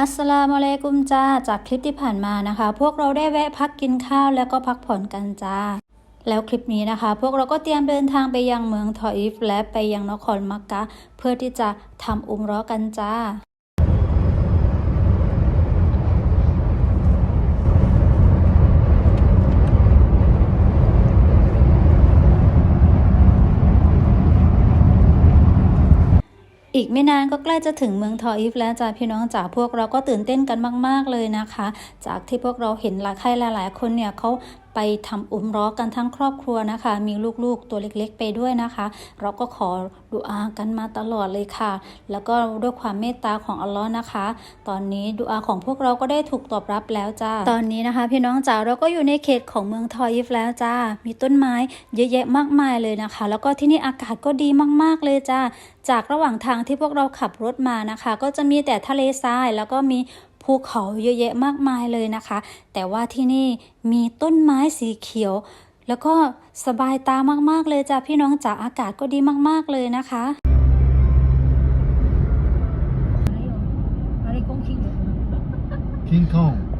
อัสลามุอะลัยกุมจ้าจากคลิปที่ผ่านมานะคะ พวกเราได้แวะพักกินข้าวแล้วก็พักผ่อนกันจ้า แล้วคลิปนี้นะคะ พวกเราก็เตรียมเดินทางไปยังเมืองทออิฟและไปยังนครมักกะ เพื่อที่จะทำอุมร้อกันจ้า อีกไม่นานก็ใกล้จะถึงเมืองทออีฟแล้วจ้าพี่น้องจ๋าพวกเราก็ตื่นเต้นกันมาก ๆเลยนะคะ จากที่พวกเราเห็นหลายใครหลาย ๆ คนเนี่ยเขา ไปทำอุมร้อกันทั้งครอบครัวนะคะ มีลูกๆตัวเล็กๆไปด้วยนะคะ เราก็ขอดุอากันมาตลอดเลยค่ะ แล้วก็ด้วยความเมตตาของอัลลอฮ์นะคะ ตอนนี้ดุอาของพวกเราก็ได้ถูกตอบรับแล้วจ้าตอนนี้นะคะ พี่น้องจ๋าเราก็อยู่ในเขตของเมืองทออิฟแล้วจ้ามีต้นไม้เยอะแยะมากมายเลยนะคะ แล้วก็ที่นี่อากาศก็ดีมากๆเลยจ้าจากระหว่างทางที่พวกเราขับรถมานะคะ ก็จะมีแต่ทะเลทรายแล้วก็มี ภูเขาเยอะแยะมากมายเลยนะคะ แต่ว่าที่นี่มีต้นไม้สีเขียว แล้วก็สบายตามากๆเลยจ้ะพี่น้องจ๋าอากาศก็ดีมากๆเลยนะคะ还有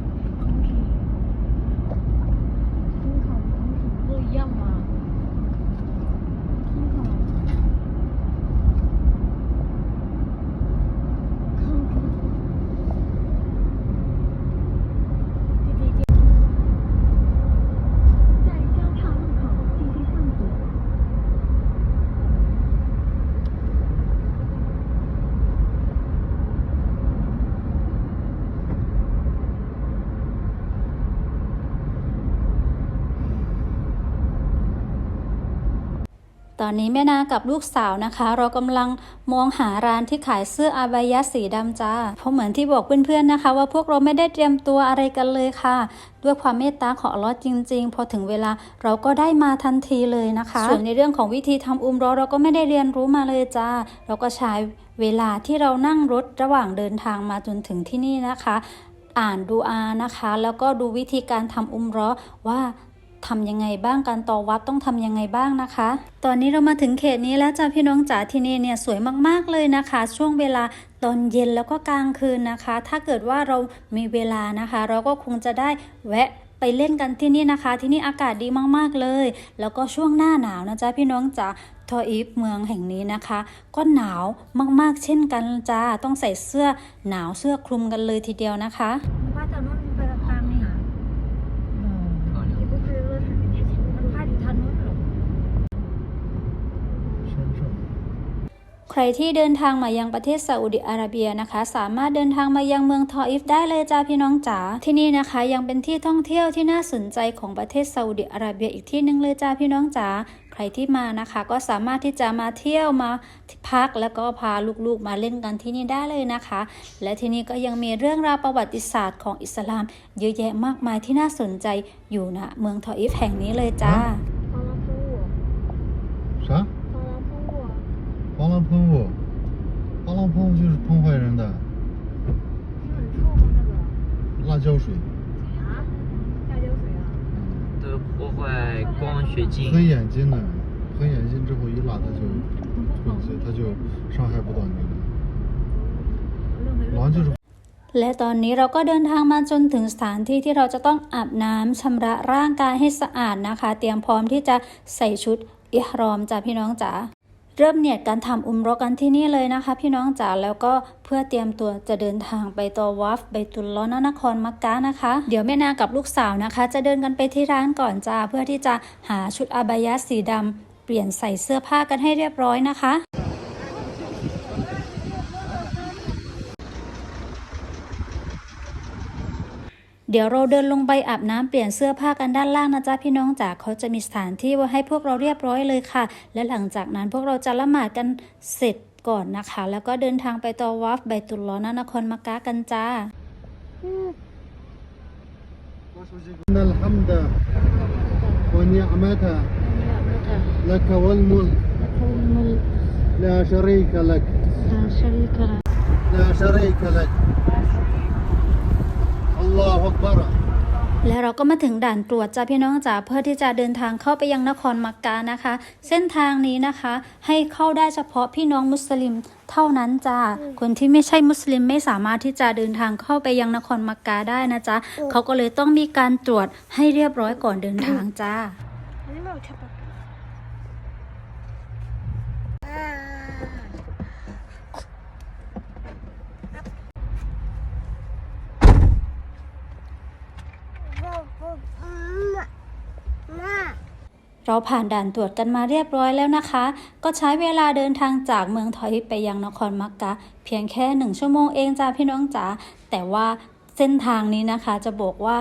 ตอนนี้แม่นากับลูกสาวนะคะ เรากำลังมองหาร้านที่ขายเสื้ออาบายะสีดำจ้า เพราะเหมือนที่บอกเพื่อนๆนะคะ ว่าพวกเราไม่ได้เตรียมตัวอะไรกันเลยค่ะ ด้วยความเมตตาของอัลลอฮ์จริง ๆ พอถึงเวลาเราก็ได้มาทันทีเลยนะคะส่วนในเรื่องของวิธีทำอุมราะห์เราก็ไม่ได้เรียนรู้มาเลยจ้า เราก็ใช้เวลาที่เรานั่งรถระหว่างเดินทางมาจนถึงที่นี่นะคะ อ่านดูอานะคะ แล้วก็ดูวิธีการทำอุมราะห์ว่า ทำยังไงบ้างการต่อวัดต้องทำยังไงบ้างนะคะ ตอนนี้เรามาถึงเขตนี้แล้วจ้าพี่น้องจ๋าที่นี่เนี่ยสวยมากๆเลยนะคะ ช่วงเวลาตอนเย็นแล้วก็กลางคืนนะคะ ถ้าเกิดว่าเรามีเวลานะคะ เราก็คงจะได้แวะไปเล่นกันที่นี่นะคะ ที่นี่อากาศดีมากๆเลย แล้วก็ช่วงหน้าหนาวนะจ๊ะพี่น้องจ๋าทออีฟเมืองแห่งนี้นะคะ ก็หนาวมากๆ เช่นกันจ้าต้องใส่เสื้อหนาวเสื้อคลุมกันเลยทีเดียวนะคะ ใครที่เดินทางมายังประเทศซาอุดิอาระเบียนะคะ สามารถเดินทางมายังเมืองทออิฟได้เลยจ้าพี่น้องจ๋าที่นี่นะคะยังเป็นที่ท่องเที่ยวที่น่าสนใจของประเทศซาอุดิอาระเบียอีกที่หนึ่งเลยจ้าพี่น้องจ๋าใครที่มานะคะ ก็สามารถที่จะมาเที่ยวมาพักแล้วก็พาลูกๆมาเล่นกันที่นี่ได้เลยนะคะ และที่นี่ก็ยังมีเรื่องราวประวัติศาสตร์ของอิสลาม เยอะแยะมากมายที่น่าสนใจอยู่ณเมืองทออิฟแห่งนี้เลยจ้าฟาลาพู啥？ฟาลาพู 防狼喷雾，防狼喷雾就是喷坏人的是很臭吗那个？辣椒水，啊？辣椒水啊？都破坏光学镜。黑眼睛的，黑眼睛之后一辣它就喷起，它就伤害不到你的。我认为狼就是。 และตอนนี้เราก็เดินทางมาจนถึงสถานที่ที่เราจะต้องอาบน้ำชำระร่างกายให้สะอาดนะคะ เตรียมพร้อมที่จะใส่ชุดอิหรอมจ้ะพี่น้องจ๋า เริ่มเนียดการทำอุมราะห์กันที่นี่เลยนะคะ พี่น้องจ๋าแล้วก็เพื่อเตรียมตัวจะเดินทางไปตัววัฟไปตุลลอนนครมักกะนะคะ เดี๋ยวแม่นากับลูกสาวนะคะ จะเดินกันไปที่ร้านก่อนจ้าเพื่อที่จะหาชุดอาบายะสีดำเปลี่ยนใส่เสื้อผ้ากันให้เรียบร้อยนะคะ เดี๋ยวเราเดินลงไปอาบน้ำเปลี่ยนเสื้อผ้ากันด้านล่างนะจ๊ะพี่น้องจ๋าเขาจะมีสถานที่ไว้ให้พวกเราเรียบร้อยเลยค่ะ และหลังจากนั้นพวกเราจะละหมาดกันเสร็จก่อนนะคะ แล้วก็เดินทางไปตอวัฟไบตุลลอฮ์นครมักกะกันจ้า إن الحمد ونعمته لك والملك لا شريك لك لا شريك لك الله أكبر และเราก็มาถึงด่านตรวจจ้าพี่น้องจ๋าเพื่อที่จะเดินทางเข้าไปยังนครมักกะนะคะ เส้นทางนี้นะคะ ให้เข้าได้เฉพาะพี่น้องมุสลิมเท่านั้นจ้าคนที่ไม่ใช่มุสลิมไม่สามารถที่จะเดินทางเข้าไปยังนครมักกะได้นะจ๊ะเขาก็เลยต้องมีการตรวจให้เรียบร้อยก่อนเดินทางจ้า นี่ เราผ่านด่านตรวจกันมาเรียบร้อยแล้วนะคะ ก็ใช้เวลาเดินทางจากเมืองทอยไปยังนครมักกะ เพียงแค่หนึ่งชั่วโมงเองจ้าพี่น้องจ๋า แต่ว่าเส้นทางนี้นะคะจะบอกว่า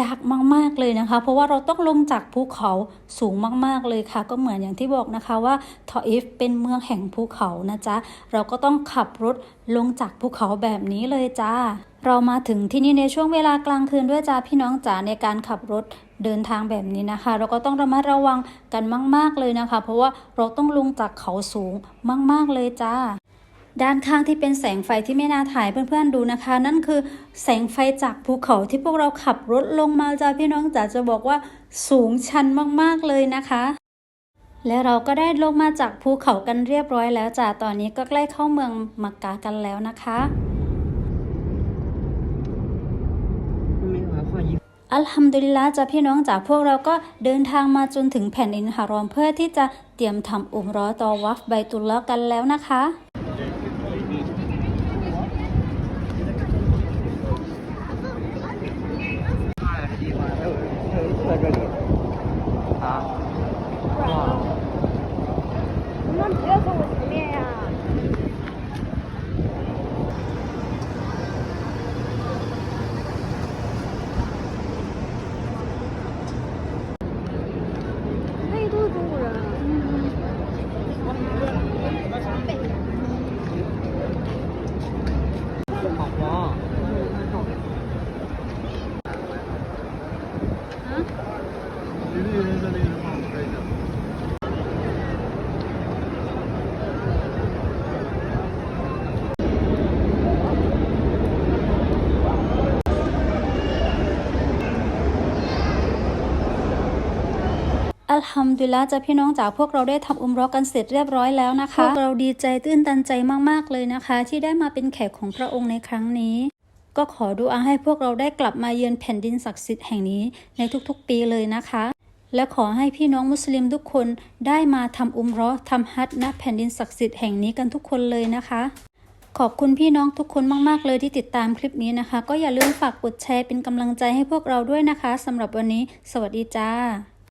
ยากมากๆเลยนะคะ เพราะว่าเราต้องลงจากภูเขาสูงมากๆเลยค่ะ ก็เหมือนอย่างที่บอกนะคะว่าทออิฟเป็นเมืองแห่งภูเขานะจ๊ะ เราก็ต้องขับรถลงจากภูเขาแบบนี้เลยจ้า เรามาถึงที่นี่ในช่วงเวลากลางคืนด้วยจ้าพี่น้องจ๋าในการขับรถ เดินทางแบบนี้นะคะ เราก็ต้องระมัดระวังกันมาก ๆเลยนะคะ เพราะว่าเราต้องลงจากเขาสูงมาก ๆเลยจ้า ด้านข้างที่เป็นแสงไฟที่ไม่น่าถ่ายเพื่อนๆดูนะคะ นั่นคือแสงไฟจากภูเขาที่พวกเราขับรถลงมาจ้าพี่น้องจ๋าจะบอกว่าสูงชันมากๆเลยนะคะและเราก็ได้ลงมาจากภูเขากันเรียบร้อยแล้วจ้าตอนนี้ก็ใกล้เข้าเมืองมักกะกันแล้วนะคะ อัลฮัมดุลิลละจ้ะพี่น้องจากพวกเราก็เดินทางมาจนถึงแผ่นดินฮารอมเพื่อที่จะเตรียมทำอุมรอตอวัฟใบตุลละกันแล้วนะคะ อัลฮัมดุลิลละจ้ะพี่น้องจากพวกเราได้ทำอุมเรอกันเสร็จเรียบร้อยแล้วนะคะพวกเราดีใจตื้นตันใจมากๆเลยนะคะ ที่ได้มาเป็นแขกของพระองค์ในครั้งนี้ ก็ขอดูอาให้พวกเราได้กลับมาเยือนแผ่นดินศักดิ์สิทธิ์แห่งนี้ในทุกๆ ปีเลยนะคะ และขอให้พี่น้องมุสลิมทุกคนได้มาทำอุมเรอทำฮัจญ์ณแผ่นดินศักดิ์สิทธิ์แห่งนี้กันทุกคนเลยนะคะขอบคุณพี่น้องทุกคนมาก ๆ เลยที่ติดตามคลิปนี้นะคะ ก็อย่าลืมฝากกดแชร์เป็นกำลังใจให้พวกเราด้วยนะคะสำหรับวันนี้ สวัสดีจ้า